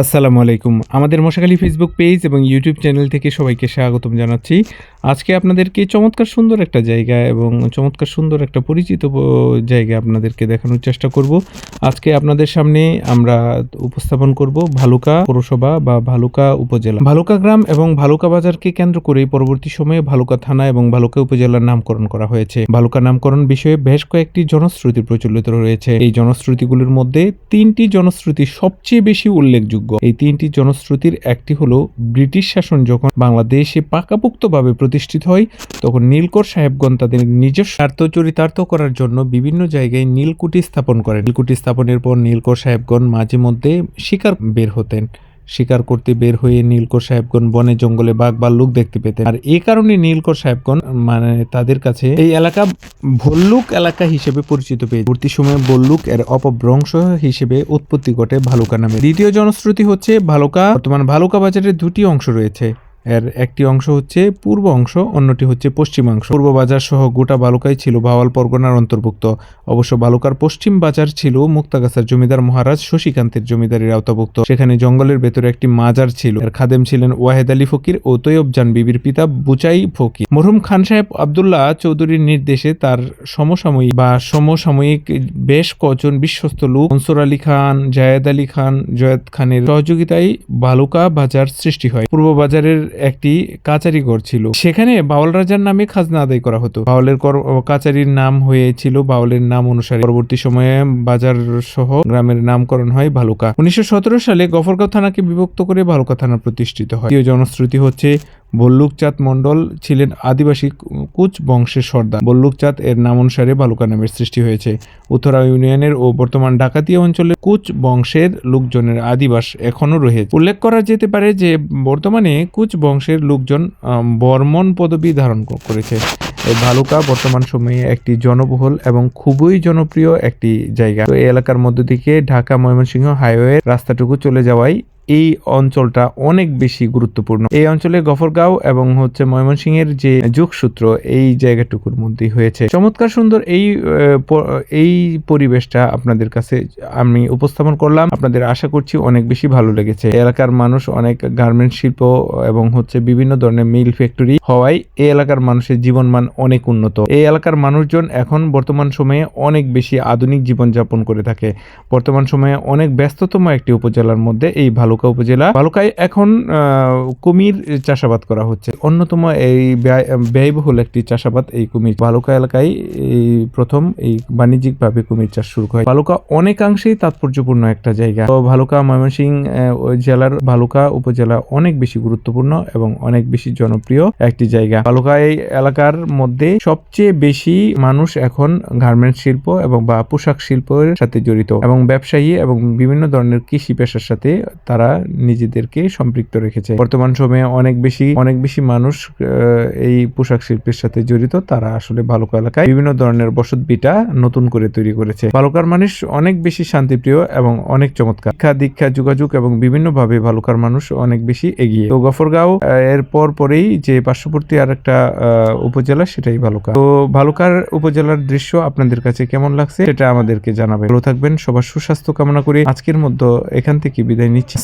আসসালামু আলাইকুম। আমাদের মশাখালী ফেসবুক পেজ এবং ইউটিউব চ্যানেল থেকে সবাইকে স্বাগতম জানাচ্ছি। আজকে আপনাদেরকে চমৎকার সুন্দর একটা জায়গা এবং চমৎকার সুন্দর একটা পরিচিত জায়গা আপনাদেরকে দেখানোর চেষ্টা করব। আজকে আপনাদের সামনে আমরা উপস্থাপন করব ভালুকা পৌরসভা বা ভালুকা উপজেলা। ভালুকা গ্রাম এবং ভালুকা বাজারকে কেন্দ্র করে পরবর্তী সময়ে ভালুকা থানা এবং ভালুকা উপজেলার নামকরণ করা হয়েছে। ভালুকা নামকরণ বিষয়ে বেশ কয়েকটি জনশ্রুতি প্রচলিত রয়েছে। এই জনশ্রুতিগুলির মধ্যে তিনটি জনশ্রুতি সবচেয়ে বেশি উল্লেখযোগ্য এই তিনটি জনশ্রুতির একটি হলো, ব্রিটিশ শাসন যখন বাংলাদেশে পাকাপোক্তভাবে প্রতিষ্ঠিত হয়, তখন নীলকর সাহেবগণ তাদের নিজস্ব স্বার্থ চরিতার্থ করার জন্য বিভিন্ন জায়গায় নীলকুটি স্থাপন করেন। নীলকুটি স্থাপনের পর নীলকর সাহেবগণ মাঝে মধ্যে শিকার বের হতেন। শিকার করতে বের হয়ে নীলকর সাহেবগণ বনে জঙ্গলে বাঘ বা লোক দেখতে পেতেন। আর এই কারণে নীলকর সাহেবগণ মানে তাদের কাছে এই এলাকা ভল্লুক এলাকা হিসেবে পরিচিত পেয়ে পরবর্তী সময়ে বল্লুক এর অপভ্রংশ হিসেবে উৎপত্তি ঘটে ভালুকা নামে। দ্বিতীয় জনশ্রুতি হচ্ছে ভালুকা। বর্তমান ভালুকা বাজারের দুটি অংশ রয়েছে। এর একটি অংশ হচ্ছে পূর্ব অংশ, অন্যটি হচ্ছে পশ্চিমাংশ পূর্ব বাজার সহ গোটা বালুকাই ছিল ভাওয়াল পরগনার অন্তর্ভুক্ত। অবশ্য বালুকার পশ্চিম বাজার ছিল মুক্তাগাছার জমিদার মহারাজ শশীকান্তের জমিদারির আওতাভুক্ত। সেখানে জঙ্গলের ভেতরে একটি মাজার ছিল। এর খাদেম ছিলেন ওয়াহেদ আলী ফকির ও তৈয়বজান বিবির পিতা বুচাই ফকির। মরহুম খান সাহেব আবদুল্লাহ চৌধুরীর নির্দেশে তার সমসাময়িক বা সমসাময়িক বেশ কজন বিশ্বস্ত লোক, মনসুর আলী খান, জায়েদ আলী খান, জয়েদ খানের সহযোগিতায় বালুকা বাজার সৃষ্টি হয়। পূর্ব বাজারের একটি কাচারি ঘর ছিল। সেখানে বাউল রাজার নামে খাজনা আদায় করা হতো। বাউলের কাচারির নাম হয়েছিল, বাউলের নাম অনুসারে পরবর্তী সময়ে বাজার সহ গ্রামের নামকরণ হয় ভালুকা। উনিশশো সতেরো সালে গফরগাঁও থানাকে বিভক্ত করে ভালুকা থানা প্রতিষ্ঠিত হয়। জনশ্রুতি হচ্ছে বল্লুকচাঁদ মণ্ডল ছিলেন আদিবাসী কুচ বংশের সর্দার। বল্লুকচাঁদ এর নাম অনুসারে বালুকা নামের সৃষ্টি হয়েছে। উত্তরা ইউনিয়নের ও বর্তমান ডাকাতিয়া অঞ্চলে কুচ বংশের লোকজনের আদিবাস এখনও রয়েছে। উল্লেখ করা যেতে পারে যে, বর্তমানে কুচ বংশের লোকজন বর্মন পদবি ধারণ করেছে। এই ভালুকা বর্তমান সময়ে একটি জনবহুল এবং খুবই জনপ্রিয় একটি জায়গা। তো এই এলাকার মধ্য থেকে ঢাকা ময়মনসিংহ হাইওয়ে রাস্তাটুকু চলে যাওয়ায় এই অঞ্চলটা অনেক বেশি গুরুত্বপূর্ণ। এই অঞ্চলে গফরগাঁও এবং হচ্ছে ময়মনসিংহের যে যোগসূত্র, এই জায়গাটুকুর মধ্যেই হয়েছে। চমৎকার সুন্দর এই এই পরিবেশটা আপনাদের কাছে আমি উপস্থাপন করলাম। আপনাদের আশা করছি অনেক বেশি ভালো লেগেছে। এলাকার মানুষ অনেক গার্মেন্ট শিল্প এবং হচ্ছে বিভিন্ন ধরনের মিল ফ্যাক্টরি হওয়ায় এই এলাকার মানুষের জীবনমান অনেক উন্নত। এই এলাকার মানুষজন এখন বর্তমান সময়ে অনেক বেশি আধুনিক জীবনযাপন করে থাকে। বর্তমান সময়ে অনেক ব্যস্ততম একটি উপজেলার মধ্যে এই ভালুকা উপজেলা। ভালুকায় এখন কুমির চাষাবাদ করা হচ্ছে। অন্যতম এই ব্যয়- ব্যয়বহুল একটি চাষাবাদ এই কুমির। ভালুকা এলাকায় এই প্রথম এই বাণিজ্যিকভাবে কুমির চাষ শুরু হয়। ভালুকা অনেকাংশেই তাৎপর্যপূর্ণ একটা জায়গা। তো ভালুকা ওই জেলার ভালুকা উপজেলা অনেক বেশি গুরুত্বপূর্ণ এবং অনেক বেশি জনপ্রিয় একটি জায়গা। ভালুকা এই এলাকার মধ্যে সবচেয়ে বেশি মানুষ এখন গার্মেন্টস শিল্প এবং বা পোশাক শিল্পের সাথে জড়িত এবং ব্যবসায়ী এবং বিভিন্ন ধরনের কৃষি পেশার সাথে তারা নিজেদেরকে সম্পৃক্ত রেখেছে। বর্তমান সময়ে অনেক বেশি অনেক বেশি মানুষ এই পোশাক শিল্পের সাথে জড়িত। তারা আসলে ভালুকা এলাকায় বিভিন্ন ধরনের বসত বিটা নতুন করে তৈরি করেছে। ভালুকার মানুষ অনেক বেশি শান্তিপ্রিয় এবং অনেক চমৎকার। শিক্ষা, দীক্ষা, যোগাযোগ এবং বিভিন্ন ভাবে ভালুকার মানুষ অনেক বেশি এগিয়ে। তো গফরগাঁও এর পর পরেই যে পার্শ্ববর্তী আর একটা উপজেলা সেটাই ভালুকা। তো ভালুকার উপজেলার দৃশ্য আপনাদের কাছে কেমন লাগছে সেটা আমাদেরকে জানাবে ভালো থাকবেন, সবার সুস্বাস্থ্য কামনা করে। আজকের মধ্যে এখান থেকে বিদায় নিচ্ছি।